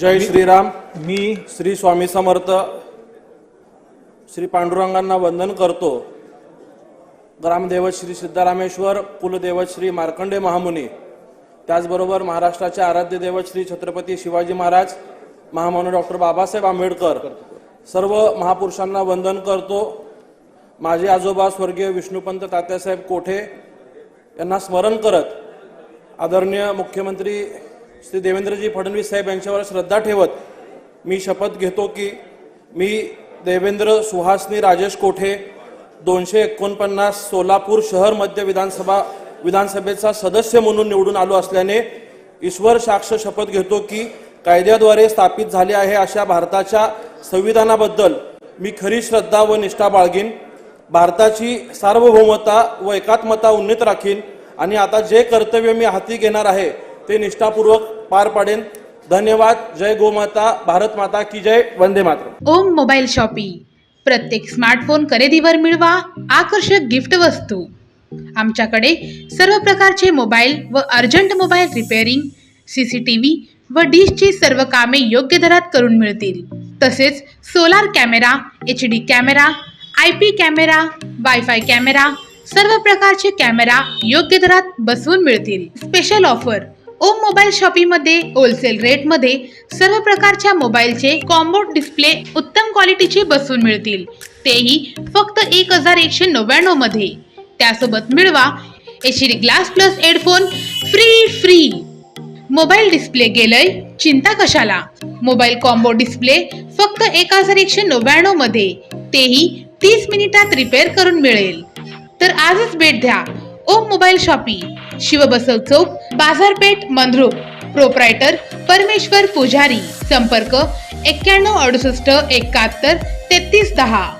जय श्रीराम. मी श्री स्वामी समर्थ श्री पांडुरंगांना वंदन करतो. ग्रामदेवत श्री सिद्धरामेश्वर कुलदेवत श्री मार्कंडे महामुनी. त्याचबरोबर महाराष्ट्राचे आराध्य दैवत श्री छत्रपती शिवाजी महाराज महामानव डॉक्टर बाबासाहेब आंबेडकर. सर्व महापुरुषांना वंदन करतो. माझे आजोबा स्वर्गीय विष्णुपंत तात्यासाहेब कोठे यांना स्मरण करत आदरणीय मुख्यमंत्री श्री देवेंद्रजी फडणवीस साहेब यांच्यावर श्रद्धा ठेवत मी शपथ घेतो की मी देवेंद्र सुहासनी राजेश कोठे दोनशे एकोणपन्नास सोलापूर शहर मध्य विधानसभा विधानसभेचा सदस्य म्हणून निवडून आलो असल्याने ईश्वर साक्ष शपथ घेतो की कायद्याद्वारे स्थापित झाले आहे अशा भारताच्या संविधानाबद्दल मी खरी श्रद्धा व निष्ठा बाळगीन. भारताची सार्वभौमता व एकात्मता उन्नीत राखीन. आणि आता जे कर्तव्य मी हाती घेणार आहे ते निष्ठापूर्वक पार पाडेन. धन्यवाद. जय गोमाता भारत माता की जय. Vande Mataram. Om mobile shoppe. प्रत्येक स्मार्टफोन खरेदीवर मिळवा आकर्षक गिफ्ट वस्तू. आमच्याकडे सर्व प्रकारचे मोबाईल व urgent mobile repairing C C T V व डिशची सर्व कामे योग्य दरात करून मिळतील. तसेच solar camera H D camera I P camera wifi camera सर्व प्रकारचे कॅमेरा योग्य दरात बसवून मिळतील. Special offer. ओम मोबाईल शॉपीमध्ये होलसेल रेटमध्ये सर्व प्रकारच्या मोबाईलचे कॉम्बो डिस्प्ले उत्तम क्वालिटीचे बसून मिळतील. तेही फक्त एक हजार एकशे नव्याण्णवमध्ये. त्यासोबत मिळवा H D glass plus headphone free free mobile display गेलय चिंता कशाला? मोबाईल कॉम्बो डिस्प्ले फक्त एक हजार एकशे नव्याण्णवमध्ये. तेही तीस मिनिटात रिपेअर करून मिळेल. तर आजच भेट द्या ओम मोबाईल शॉपी. शिवबसव चौक बाजारपेठ मंद्रुप. प्रोप्रायटर परमेश्वर पुजारी. संपर्क एक्क्याण्णव अडुसष्ट एकाहत्तर तेहतीस दहा.